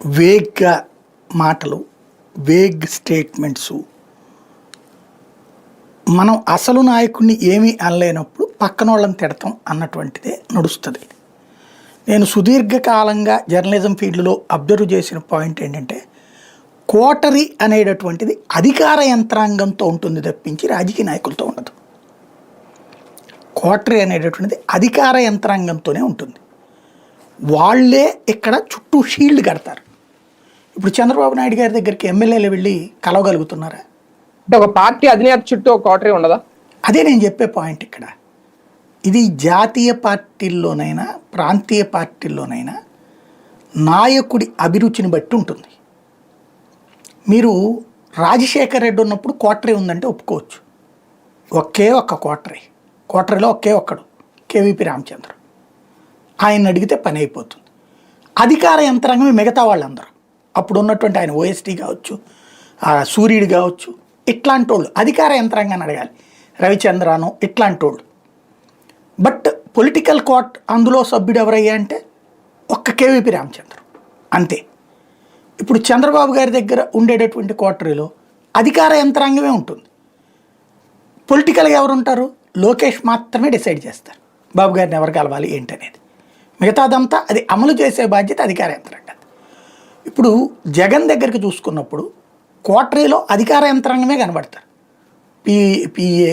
వేగ్గా మాటలు vague statements. మనం అసలు నాయకుడిని ఏమీ అనలేనప్పుడు పక్కన వాళ్ళని తిడతాం అన్నటువంటిదే నడుస్తుంది. నేను సుదీర్ఘకాలంగా జర్నలిజం ఫీల్డ్లో అబ్జర్వ్ చేసిన పాయింట్ ఏంటంటే కోటరీ అనేటటువంటిది అధికార యంత్రాంగంతో ఉంటుంది తప్పించి రాజకీయ నాయకులతో ఉండదు. కోటరీ అనేటటువంటిది అధికార యంత్రాంగంతోనే ఉంటుంది. వాళ్ళే ఇక్కడ చుట్టూ షీల్డ్ కడతారు. ఇప్పుడు చంద్రబాబు నాయుడు గారి దగ్గరికి ఎమ్మెల్యేలు వెళ్ళి కలవగలుగుతున్నారా? అంటే ఒక పార్టీ అధినేత చుట్టూ ఒక కోటరీ ఉండదా? అదే నేను చెప్పే పాయింట్ ఇక్కడ. ఇది జాతీయ పార్టీల్లోనైనా ప్రాంతీయ పార్టీల్లోనైనా నాయకుడి అభిరుచిని బట్టి ఉంటుంది. మీరు రాజశేఖర్ రెడ్డి ఉన్నప్పుడు కోటరీ ఉందంటే ఒప్పుకోవచ్చు. ఒకే ఒక్క కోటరీ కోటరీలో ఒకే ఒక్కడు కేవీపీ రామచంద్ర. ఆయన అడిగితే పని అయిపోతుంది. అధికార యంత్రాంగమే మిగతా వాళ్ళందరూ. అప్పుడు ఉన్నటువంటి ఆయన ఓఎస్టీ కావచ్చు సూర్యుడు కావచ్చు ఇట్లాంటి వాళ్ళు అధికార యంత్రాంగాన్ని అడగాలి. రవిచంద్రాను ఇట్లాంటి వాళ్ళు బట్ పొలిటికల్ కోర్ట్ అందులో సభ్యుడు ఎవరయ్యా అంటే ఒక్క కేవీపీ రామచంద్ర. అంతే. ఇప్పుడు చంద్రబాబు గారి దగ్గర ఉండేటటువంటి కోటరీలో అధికార యంత్రాంగమే ఉంటుంది. పొలిటికల్గా ఎవరు ఉంటారు లోకేష్ మాత్రమే డిసైడ్ చేస్తారు. బాబు గారిని ఎవరు కలవాలి ఏంటనేది. మిగతాదంతా అది అమలు చేసే బాధ్యత అధికార యంత్రాంగం. ఇప్పుడు జగన్ దగ్గరికి చూసుకున్నప్పుడు కోటరీలో అధికార యంత్రాంగమే కనబడతారు. P PA